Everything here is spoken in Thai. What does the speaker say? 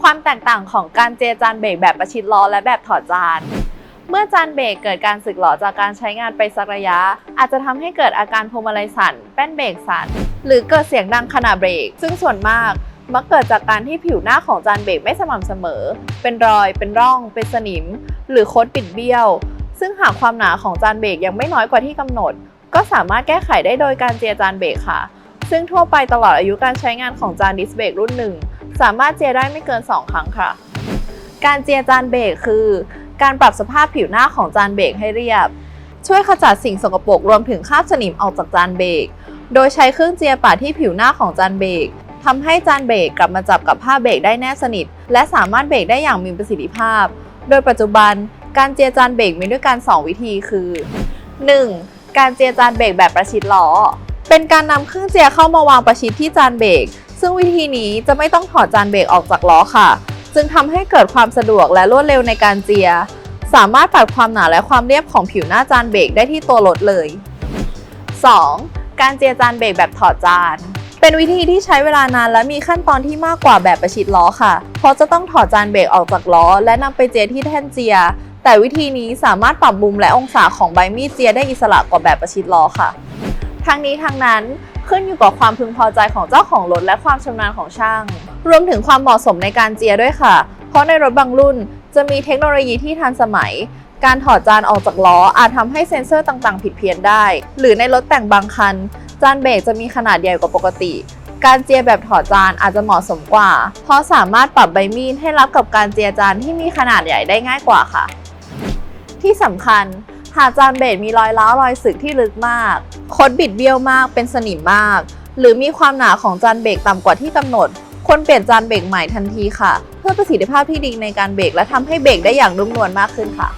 ความแตกต่างของการเจจานเบรกแบบประชิดล้อและแบบถอดจาน เมื่อจานเบรกเกิดการสึกหรอจากการใช้งานไปสักระยะ อาจจะทำให้เกิดอาการพวงมาลัยสั่น แป้นเบรกสั่น หรือเกิดเสียงดังขณะเบรก ซึ่งส่วนมากมักเกิดจากการที่ผิวหน้าของจานเบรกไม่สม่ำเสมอ เป็นรอย เป็นร่อง เป็นสนิม หรือโคดปิดเบี้ยว ซึ่งหากความหนาของจานเบรกยังไม่น้อยกว่าที่กำหนด ก็สามารถแก้ไขได้โดยการเจียจานเบรกค่ะ ซึ่งทั่วไปตลอดอายุการใช้งานของจานดิสเบรกรุ่นหนึ่ง สามารถเจียได้ไม่เกิน 2 ครั้งค่ะ การเจียจานเบรกคือ การปรับสภาพผิวหน้าของจานเบรกให้เรียบ ช่วยขจัดสิ่งสกปรกรวมถึงคราบสนิมออกจากจานเบรก โดยใช้เครื่องเจียปาดที่ผิวหน้าของจานเบรกทำให้จานเบรกกลับมาจับกับผ้าเบรกได้แนบสนิท และสามารถเบรกได้อย่างมีประสิทธิภาพ โดยปัจจุบันการเจียจานเบรกมีด้วยกัน 2 วิธีคือ 1. การเจียจานเบรกแบบประชิดล้อ เป็นการนำเครื่องเจียเข้ามาวางประชิดที่จานเบรก ซึ่งวิธีนี้จะไม่ต้องถอดจานเบรกออกจากล้อค่ะ จึงทำให้เกิดความสะดวกและรวดเร็วในการเจีย สามารถปรับความหนาและความเรียบของผิวหน้าจานเบรกได้ที่ตัวรถเลย 2. การเจียจานเบรกแบบถอดจาน เป็นวิธีที่ใช้เวลานานและมีขั้นตอนที่มากกว่าแบบประชิดล้อค่ะ เพราะจะต้องถอดจานเบรกออกจากล้อ และนำไปเจียที่แท่นเจีย แต่วิธีนี้สามารถปรับมุมและองศาของใบมีดเจียได้อิสระกว่าแบบประชิดล้อค่ะ ทั้งนี้ทั้งนั้น ขึ้นอยู่กับความพึงพอใจของเจ้าของรถและความชำนาญของช่าง รวมถึงความเหมาะสมในการเจียด้วยค่ะ เพราะในรถบางรุ่นจะมีเทคโนโลยีที่ทันสมัย การถอดจานออกจากล้ออาจทำให้เซ็นเซอร์ต่างๆ ผิดเพี้ยนได้ หรือในรถแต่งบางคัน จานเบรกจะมีขนาดใหญ่กว่าปกติ การเจียแบบถอดจานอาจจะเหมาะสมกว่า เพราะสามารถปรับใบมีดให้รับกับการเจียจานที่มีขนาดใหญ่ได้ง่ายกว่าค่ะ ที่สำคัญ หากจานเบรกมีรอยร้าวรอยสึกที่ลึกมาก คดบิดเบี้ยวมากเป็นสนิมมาก หรือมีความหนาของจานเบรกต่ำกว่าที่กำหนด ควรเปลี่ยนจานเบรกใหม่ทันทีค่ะ เพื่อประสิทธิภาพที่ดีในการเบรกและทำให้เบรกได้อย่างนุ่มนวลมากขึ้นค่ะ